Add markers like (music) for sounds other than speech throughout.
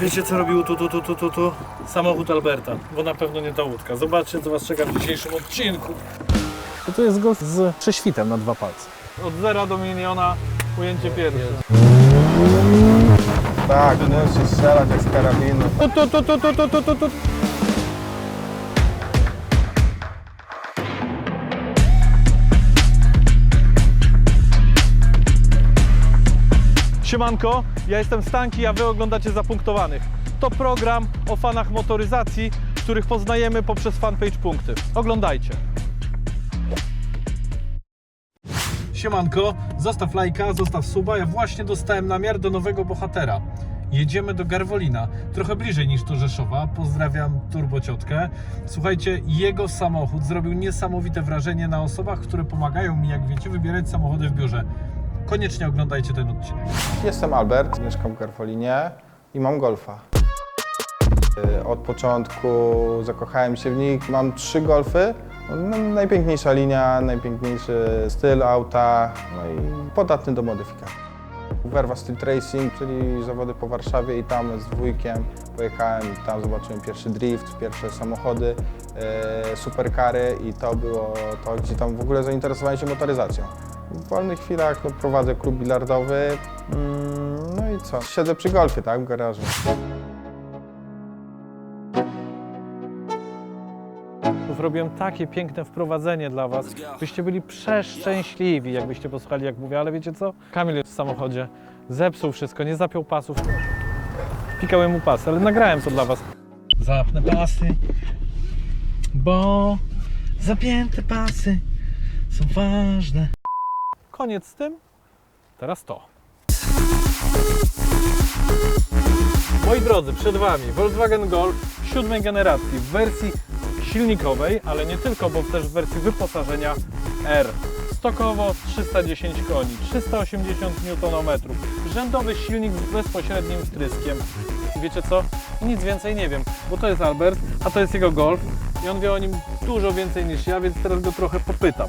Wiecie co robił tu, tu, tu, tu, tu, tu? Samochód Alberta, bo na pewno nie ta łódka. Zobaczcie co Was czeka w dzisiejszym odcinku. To tu jest golf z prześwitem na dwa palce. Od zera do miliona, ujęcie pierwsze. Tak, musisz strzelać jak z karabinu. Tu, tu, tu, tu, tu, tu, tu, tu, Siemanko, ja jestem Stanki, a Wy oglądacie Zapunktowanych. To program o fanach motoryzacji, których poznajemy poprzez fanpage Punkty. Oglądajcie. Siemanko, zostaw lajka, zostaw suba. Ja właśnie dostałem namiar do nowego bohatera. Jedziemy do Garwolina, trochę bliżej niż do Rzeszowa. Pozdrawiam turbociotkę. Słuchajcie, jego samochód zrobił niesamowite wrażenie na osobach, które pomagają mi, jak wiecie, wybierać samochody w biurze. Koniecznie oglądajcie ten odcinek. Jestem Albert, mieszkam w Garfolinie i mam golfa. Y, Od początku zakochałem się w nich. Mam trzy golfy. No, najpiękniejsza linia, najpiękniejszy styl auta, no i podatny do modyfikacji. Werwa Street Racing, czyli zawody po Warszawie i tam z dwójkiem pojechałem, tam zobaczyłem pierwszy drift, pierwsze samochody, e, superkary i to było to, gdzie tam w ogóle zainteresowałem się motoryzacją. W wolnych chwilach no, prowadzę klub bilardowy, mm, no i co, siedzę przy golfie, tak, w garażu. Zrobiłem takie piękne wprowadzenie dla Was, byście byli przeszczęśliwi, jakbyście posłuchali, jak mówię, ale wiecie co? Kamil jest w samochodzie, zepsuł wszystko, nie zapiął pasów. Pikałem mu pasy, ale nagrałem to dla Was. Zapnę pasy, bo zapięte pasy są ważne. Koniec z tym, teraz to. Moi drodzy, przed Wami Volkswagen Golf siódmej generacji w wersji silnikowej, ale nie tylko, bo też w wersji wyposażenia R. Stokowo 310 koni, 380 Nm, rzędowy silnik z bezpośrednim wtryskiem. Wiecie co? Nic więcej nie wiem, bo to jest Albert, a to jest jego Golf i on wie o nim dużo więcej niż ja, więc teraz go trochę popytam.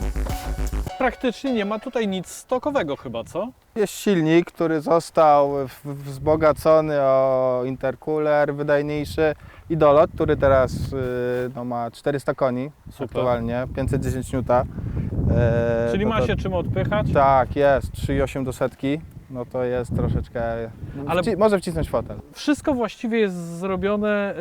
Praktycznie nie ma tutaj nic stokowego chyba, co? Jest silnik, który został wzbogacony o intercooler wydajniejszy i dolot, który teraz y, no, ma 400 koni Super. aktualnie, 510 N. E, Czyli no ma to- się czym odpychać? Tak, jest, 3,8 do setki. No to jest troszeczkę. Ale- Wci- może wcisnąć fotel. Wszystko właściwie jest zrobione,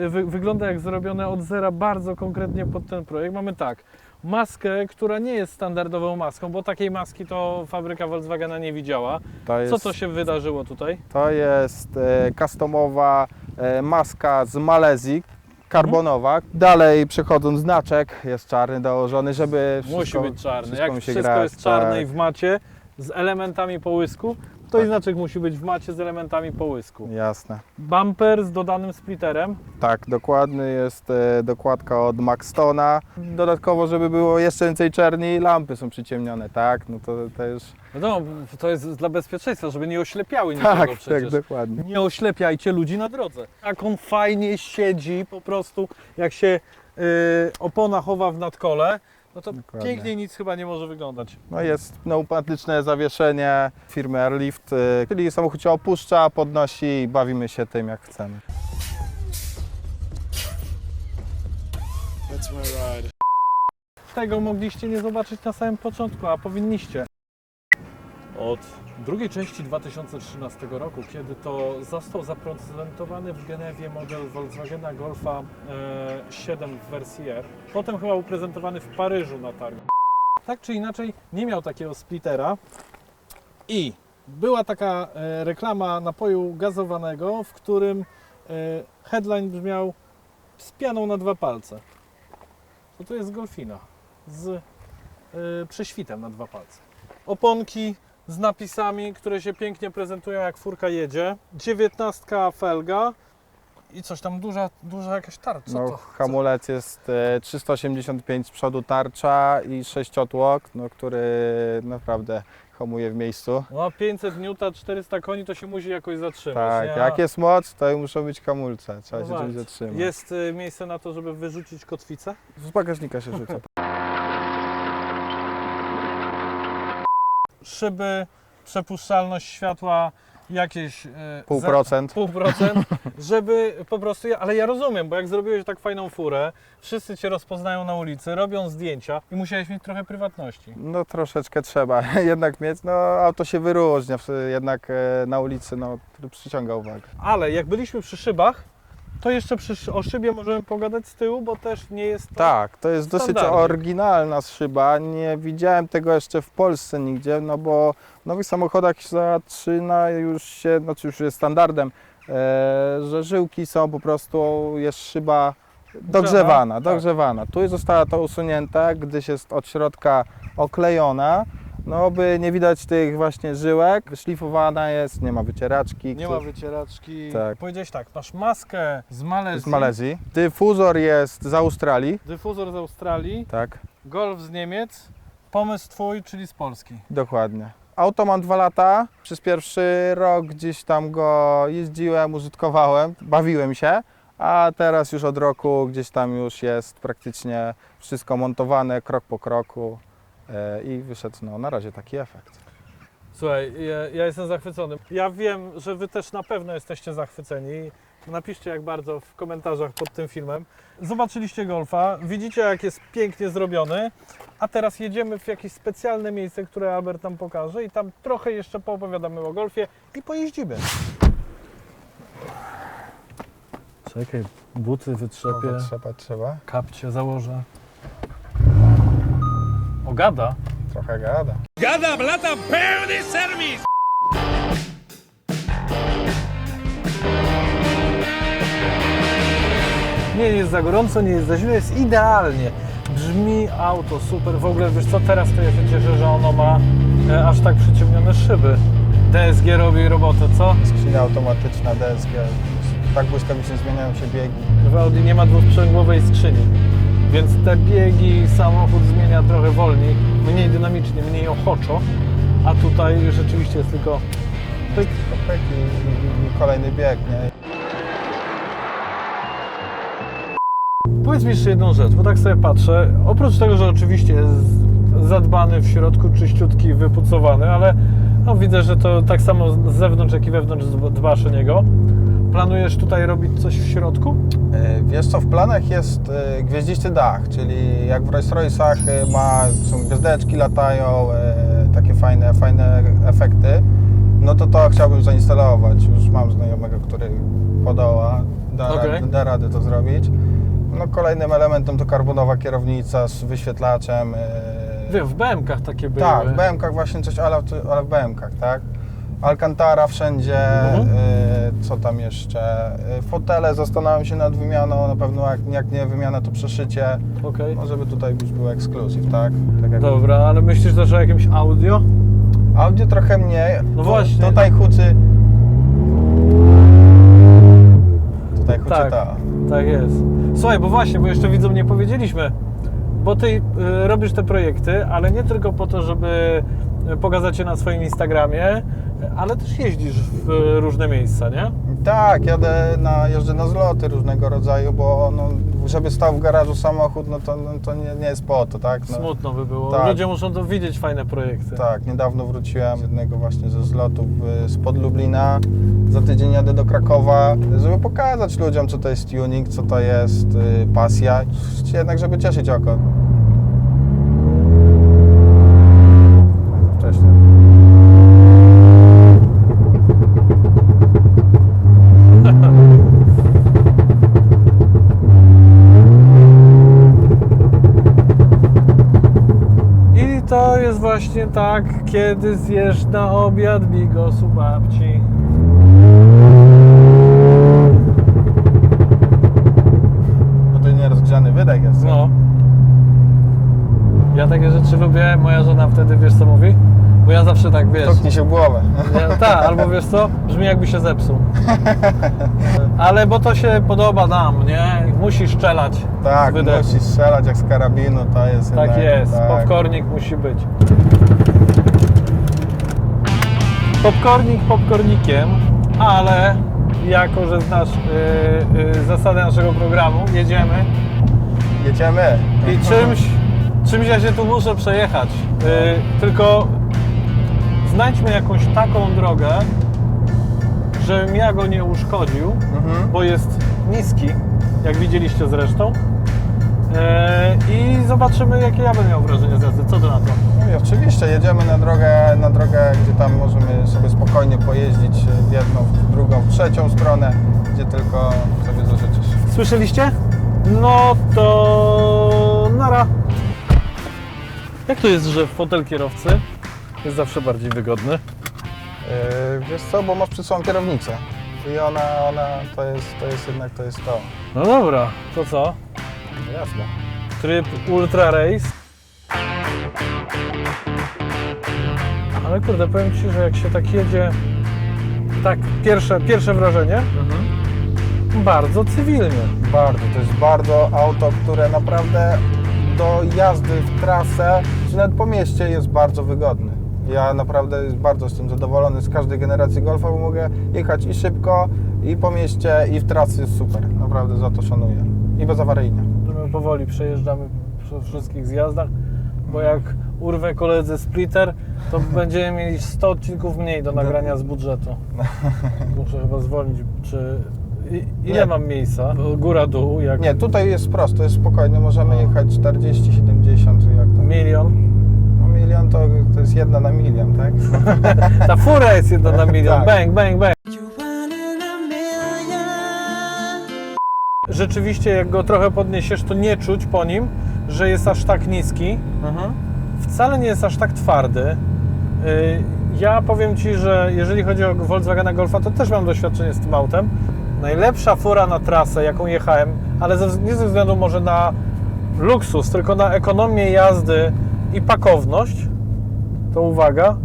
yy, wy, wygląda jak zrobione od zera bardzo konkretnie pod ten projekt. Mamy tak, maskę, która nie jest standardową maską, bo takiej maski to fabryka Volkswagena nie widziała. To jest, Co to się wydarzyło tutaj? To jest e, customowa e, maska z Malezji, karbonowa. Dalej przechodząc znaczek jest czarny dołożony, żeby Musi wszystko, być czarny. Jak wszystko gra, jest czarne tak. i w macie z elementami połysku, to i Tak. znaczek musi być w macie z elementami połysku. Jasne. Bumper z dodanym splitterem. Tak, dokładny jest e, dokładka od Maxtona. Dodatkowo, żeby było jeszcze więcej czerni, lampy są przyciemnione, tak? No to, już... No, to jest dla bezpieczeństwa, żeby nie oślepiały (laughs) nikogo Tak, tak, przecież. dokładnie. Nie oślepiajcie ludzi na drodze. Jak on fajnie siedzi po prostu, jak się y, opona chowa w nadkole, no to Dokładnie. piękniej nic chyba nie może wyglądać. No jest pneumatyczne zawieszenie firmy Airlift, y, czyli samochód się opuszcza, podnosi i bawimy się tym jak chcemy. Tego mogliście nie zobaczyć na samym początku, a powinniście. Od drugiej części 2013 roku, kiedy to został zaprezentowany w Genewie model Volkswagena Golfa e, 7 w wersji R, potem chyba był prezentowany w Paryżu na targu. Tak czy inaczej, nie miał takiego splittera i była taka e, reklama napoju gazowanego, w którym e, headline brzmiał z pianą na dwa palce. To to jest Golfina z prześwitem na dwa palce. Oponki z napisami, które się pięknie prezentują jak furka jedzie. 19 felga i coś tam duża, duża jakaś tarcza. No, to, hamulec jest e, 385 z przodu tarcza i sześciotłok, no, który naprawdę hamuje w miejscu. No 500 N, 400 koni to się musi jakoś zatrzymać. Tak, nie? jak jest moc, to muszą być hamulce, trzeba No się czymś właśnie. zatrzymać. Jest y, miejsce na to, żeby wyrzucić kotwicę? Z bagażnika się rzuca. Szyby, przepuszczalność światła jakieś... e, Pół za- procent. Pół procent, (laughs) żeby po prostu, ja, ale ja rozumiem, bo jak zrobiłeś tak fajną furę, wszyscy Cię rozpoznają na ulicy, robią zdjęcia i musiałeś mieć trochę prywatności. No troszeczkę trzeba (laughs) jednak mieć, no auto się wyróżnia, w- jednak e, na ulicy no, przyciąga uwagę. Ale jak byliśmy przy szybach, to jeszcze przy, o szybie możemy pogadać z tyłu, bo też nie jest to... Tak, to jest dosyć Standardzik. oryginalna szyba. Nie widziałem tego jeszcze w Polsce nigdzie, no bo w nowych samochodach zaczyna już się, znaczy już jest standardem, e, że żyłki są po prostu, jest szyba dogrzewana, tak. dogrzewana. Tu została to usunięte, gdyż jest od środka oklejona. No, by nie widać tych właśnie żyłek, wyszlifowana jest, nie ma wycieraczki. Nie ma wycieraczki. Tak. Powiedziałeś tak, masz maskę z Malezji, z Malezji. Dyfuzor jest z Australii, dyfuzor z Australii, tak. Golf z Niemiec, pomysł Twój, czyli z Polski. Dokładnie. Auto mam dwa lata. Przez pierwszy rok gdzieś tam go jeździłem, użytkowałem, bawiłem się, a teraz już od roku gdzieś tam już jest praktycznie wszystko montowane krok po kroku i wyszedł no, na razie taki efekt. Słuchaj, ja, ja jestem zachwycony. Ja wiem, że Wy też na pewno jesteście zachwyceni. Napiszcie jak bardzo w komentarzach pod tym filmem. Zobaczyliście Golfa, widzicie jak jest pięknie zrobiony, a teraz jedziemy w jakieś specjalne miejsce, które Albert nam pokaże i tam trochę jeszcze poopowiadamy o Golfie i pojeździmy. Czekaj, buty wytrzepię, Trzeba, trzeba. kapcie założę. O gada. Trochę gada. Gada blata pełny serwis! Nie jest za gorąco, nie jest za zimno, jest idealnie. Brzmi auto super. W ogóle wiesz co, teraz to ja się cieszę, że ono ma e, aż tak przyciemnione szyby. DSG robi robotę, co? Skrzynia automatyczna DSG. Tak błyskawicznie zmieniają się biegi. W Audi nie ma dwusprzęgłowej skrzyni. Więc te biegi samochód zmienia trochę wolniej, mniej dynamicznie, mniej ochoczo. A tutaj rzeczywiście jest tylko pyk, Kopek i, i, i kolejny bieg, nie? Powiedz mi jeszcze jedną rzecz, bo tak sobie patrzę. Oprócz tego, że oczywiście jest zadbany w środku, czyściutki, wypucowany, ale no, widzę, że to tak samo z zewnątrz, jak i wewnątrz dbasz o niego. Planujesz tutaj robić coś w środku? E, Wiesz co, w planach jest e, gwieździsty dach, czyli jak w Rolls Royce'ach e, ma, są gwiazdeczki, latają, takie fajne, fajne efekty, no to to chciałbym zainstalować. Już mam znajomego, który podoła, da, Okej. radę, da radę to zrobić. No kolejnym elementem to karbonowa kierownica z wyświetlaczem. e, Wiem, w BM-kach takie były. tak, w BM-kach właśnie coś, ale, ale w BM-kach, tak? Alcantara wszędzie, Mhm. y, co tam jeszcze? Y, fotele zastanawiam się nad wymianą, na pewno jak, jak nie wymiana to przeszycie, Okej. no żeby tutaj już był ekskluzyw, tak? tak jak Dobra, ale myślisz też o jakimś audio? Audio trochę mniej. No Tu- właśnie. Tutaj huczy... Tutaj huczy Tak. ta. Tak jest. Słuchaj, bo właśnie, bo jeszcze widzom nie powiedzieliśmy, bo ty y, robisz te projekty, ale nie tylko po to, żeby pokazać je na swoim Instagramie, ale też jeździsz w różne miejsca, nie? Tak, jadę na, jeżdżę na zloty różnego rodzaju, bo no, żeby stał w garażu samochód, no to, no, to nie, nie jest po to, tak? No. Smutno by było. tak. Ludzie muszą to widzieć, fajne projekty. Tak, niedawno wróciłem z jednego właśnie ze zlotów y, spod Lublina. Za tydzień jadę do Krakowa, żeby pokazać ludziom, co to jest tuning, co to jest y, pasja. Jednak, żeby cieszyć oko. Wcześniej. I to jest właśnie tak, kiedy zjesz na obiad bigosu babci. No to nie rozgrzany wydech jest. No. Ja takie rzeczy lubię, moja żona wtedy, wiesz co mówi? Bo ja zawsze tak, wiesz... Stuknij się w głowę. Ja, tak, albo wiesz co, brzmi jakby się zepsuł. Ale bo to się podoba nam, nie? Musi szczelać Tak, musisz strzelać jak z karabinu, to jest Tak jednak, jest, tak. popcornik musi być. Popcornik popcornikiem, ale jako, że znasz yy, yy, zasady naszego programu, jedziemy Jedziemy. i czymś, czymś ja się tu muszę przejechać. Yy, tylko znajdźmy jakąś taką drogę, żebym ja go nie uszkodził, Mhm. bo jest niski, jak widzieliście zresztą. E, I zobaczymy, jakie ja bym miał wrażenie z jazdy. Co ty na to? No i oczywiście, jedziemy na drogę, na drogę, gdzie tam możemy sobie spokojnie pojeździć w jedną, w drugą, w trzecią stronę, gdzie tylko sobie zażyczysz. Słyszeliście? No to nara. Jak to jest, że fotel kierowcy jest zawsze bardziej wygodny? Yy, wiesz co, bo masz przed sobą kierownicę i ona, ona to, jest, to jest jednak to jest to. No dobra, to co? No jasne. Tryb Ultra Race. Ale kurde, powiem Ci, że jak się tak jedzie, tak pierwsze, pierwsze wrażenie, bardzo cywilnie. Bardzo, to jest bardzo auto, które naprawdę do jazdy w trasę, czy nawet po mieście jest bardzo wygodny. Ja naprawdę jest bardzo jestem zadowolony z każdej generacji Golfa, bo mogę jechać i szybko, i po mieście, i w trasy jest super. Naprawdę za to szanuję. I bezawaryjnie. My powoli przejeżdżamy przy wszystkich zjazdach, bo jak urwę koledzy splitter, to będziemy mieli 100 odcinków mniej do nagrania z budżetu. (laughs) Muszę chyba zwolnić, czy... i- Ile Nie. mam miejsca? Góra, dół, jak Nie, tutaj jest prosto, jest spokojnie, możemy jechać 40, 70, jak tam. milion. Milion to, to jest jedna na milion, tak? (laughs) Ta fura jest jedna na milion. Tak. Bang, bang, bang. Rzeczywiście, jak go trochę podniesiesz, to nie czuć po nim, że jest aż tak niski. Wcale nie jest aż tak twardy. Yy, Ja powiem Ci, że jeżeli chodzi o Volkswagena Golfa, to też mam doświadczenie z tym autem. Najlepsza fura na trasę, jaką jechałem, ale ze, nie ze względu może na luksus, tylko na ekonomię jazdy i pakowność, to uwaga,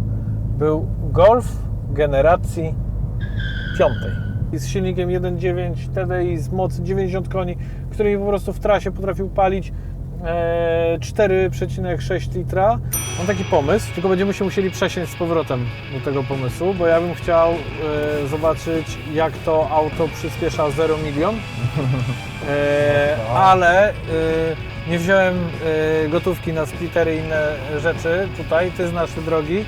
był Golf generacji piątej. I z silnikiem 1.9 TDI z mocy 90 koni, który po prostu w trasie potrafił palić e, 4,6 litra. Mam taki pomysł, tylko będziemy się musieli przesiąść z powrotem do tego pomysłu, bo ja bym chciał e, zobaczyć, jak to auto przyspiesza 0 milion. E, (laughs) ale e, nie wziąłem e, gotówki na splittery i inne rzeczy tutaj. Ty znasz te drogi.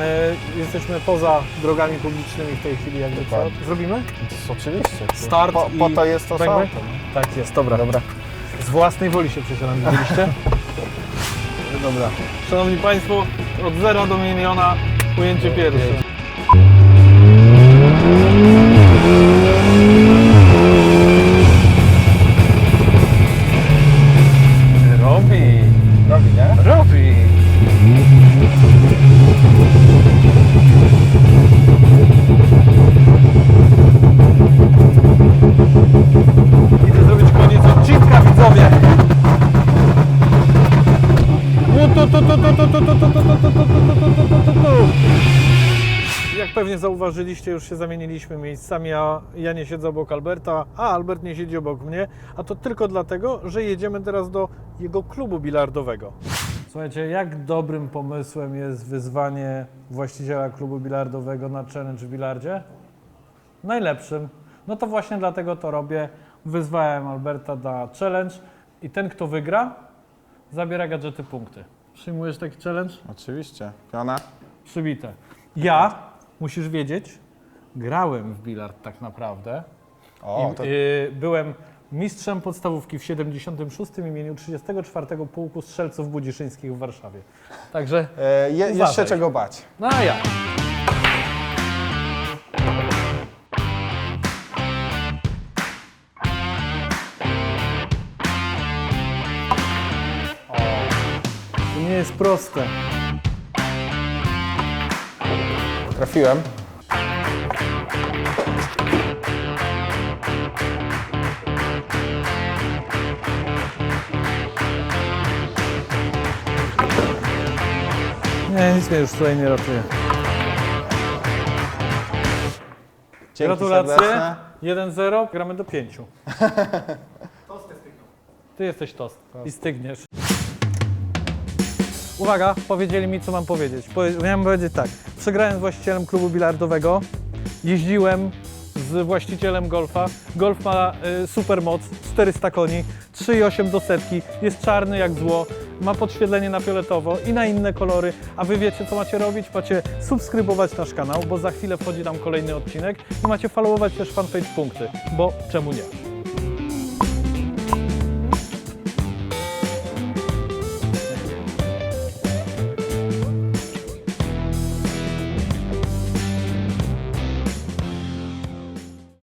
E, jesteśmy poza drogami publicznymi w tej chwili, jakby co. Dokładnie. Zrobimy? Oczywiście. Start po, i po to jest to bang, bang? Tak jest, dobra. dobra. Z własnej woli się przesiadam, widzieliście? dobra. Szanowni Państwo, od zera do miliona ujęcie pierwsze. Zauważyliście, już się zamieniliśmy miejscami, a ja nie siedzę obok Alberta, a Albert nie siedzi obok mnie, a to tylko dlatego, że jedziemy teraz do jego klubu bilardowego. Słuchajcie, jak dobrym pomysłem jest wyzwanie właściciela klubu bilardowego na challenge w bilardzie? Najlepszym. No to właśnie dlatego to robię. Wyzwałem Alberta na challenge i ten, kto wygra, zabiera gadżety punkty. Przyjmujesz taki challenge? Oczywiście. Piona? Przybite. Ja, musisz wiedzieć, grałem w bilard tak naprawdę. O, I, to y, byłem mistrzem podstawówki w 76. imieniu 34 Pułku Strzelców Budziszyńskich w Warszawie. Także, e, je, jeszcze czego bać. no a ja. To nie jest proste. Trafiłem. Nie, nic mnie już tutaj nie ratuje. Dzięki Gratulacje. serdeczne. 1-0, gramy do 5. (laughs) Ty jesteś tost i stygniesz. Uwaga, powiedzieli mi, co mam powiedzieć. Powie- Miałem powiedzieć tak. Przegrałem z właścicielem klubu bilardowego, jeździłem z właścicielem golfa. Golf ma y, super moc, 400 koni, 3,8 do setki, jest czarny jak zło. ma podświetlenie na fioletowo i na inne kolory, a wy wiecie co macie robić? Macie subskrybować nasz kanał, bo za chwilę wchodzi tam kolejny odcinek i macie followować też fanpage punkty, bo czemu nie?